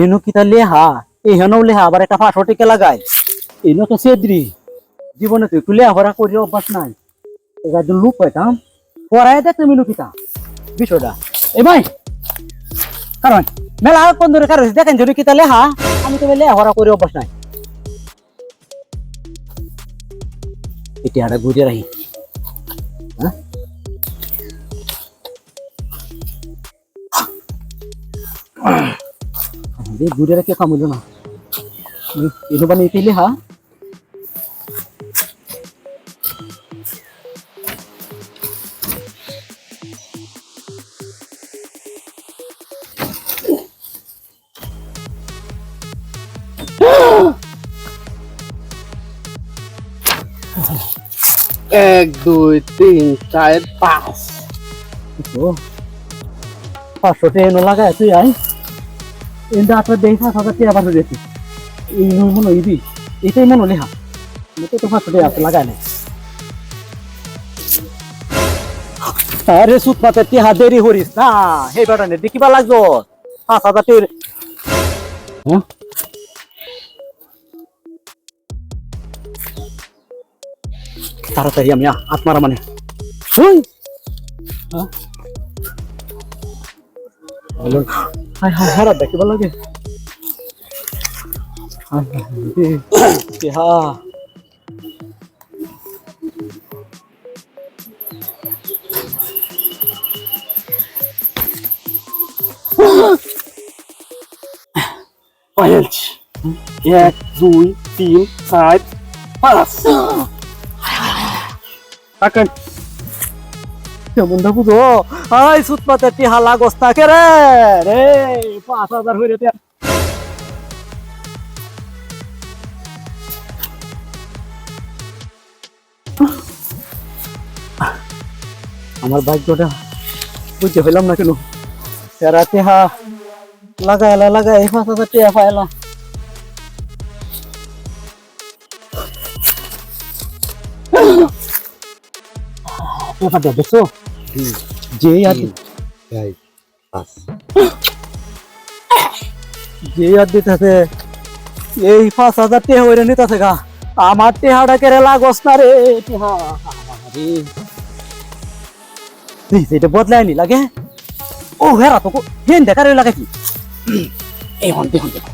এনো কিতা লেহা? এহেনও লেহা আবার একটা পাঁচশো টিকা লাগায়। তো সেদ্রি। জীবনে তো একটু লেহাপড়া করি অভ্যাস নাই। এবার লুপ পাইতাম। পড়ায় দেখ তুমি লুকিতা বিষয়টা। এ ভাই! কারণ, মেলা কোন ধরে কারণ দেখেন যদি কিতা লেহা, আমি তো লেহাপড়া করি অভ্যাস নাই। এটি আড়া ঘুরে রাখি। দে ঘুরে রেখে কামুলো না। এটা বানিয়ে পেলে হা। এক দুই তিন চার পাঁচ। ও পাঁচশো টেন লাগায় তুই আই এটা আপনার দেই পাঁচ হাজার টাকা পাঁচশো দিয়েছি এই মনে ইবি এটাই মনে লেহা মতো তো পাঁচশো টাকা লাগায় না আরে সুত পাতে টিহা দেরি করিস না সেই বেটা নে দেখিবা লাগবো পাঁচ হাজার টাকা হ্যাঁ তাড়াতাড়ি আমি আত্মারা মানে হুই হ্যাঁ বলুন হাই হাই হারা দেখিব লাগে। হাই হাই দে হা। পাঁচ এক দুই তিন চার পাঁচ। আকান বুঝো আই সুত পাতে টিহা লাগস না কে রে রে আমার ভাগ্যটা বুঝতে পেলাম না কেন। তেরা টিহা লাগাইলা লাগাই পাঁচ হাজার টিহা পাইলা। ব্যাপারটা দেখছ? যে আর পাঁচ যে আর দিতেছে এই পাঁচ হাজার টেহা হইরে নিতেছে গা। আমার টেহাটা কেড়ে লাগস না রে টেহা। সেটা বদলায় নি লাগে। ও হেরা তো হেন দেখারে লাগে কি? এই হন দেখুন দেখুন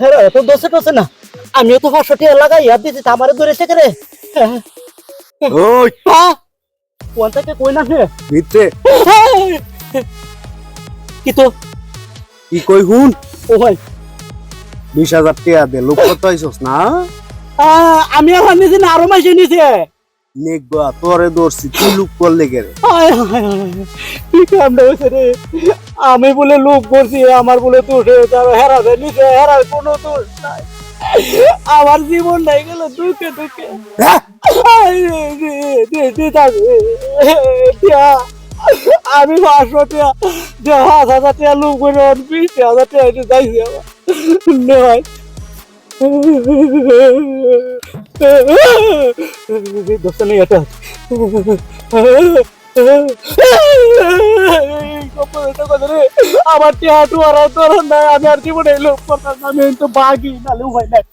হ্যাঁ দোষে না। আমিও তো পাঁচশো টিয়া লাগাই আর দিয়েছি আমারে ধরেছে কে রে। ওই কোন কই না ভিতরে। কি তো? কি কই হুন ও ভাই। বিশ হাজার টাকা দে লোক কত আইসস না? আমি আর নিছি না আরও মাসে নিছে। নেগবা তোরে দর্শি তুই লুক করলে রে। হায় হায় হায়, কি কামটা হয়েছে রে? আমি বলে লোক করছি আমার বলে দোষ হয়েছে আর হেরাতে নিছে হেরার কোনো দোষ নাই। আমার জীবন নাই গেল দুঃখে দুঃখে হ্যাঁ? আমি পাঁচশো টিয়া যে পাঁচ হাজার টিয়া লোক করে বিশ হাজার যাইছি আমার নয় দোস্ত নেই এটা আমার টিয়াটু আর তোর আমি আর জীবনে লোক আমি তো বাগি নালে হয় নাই।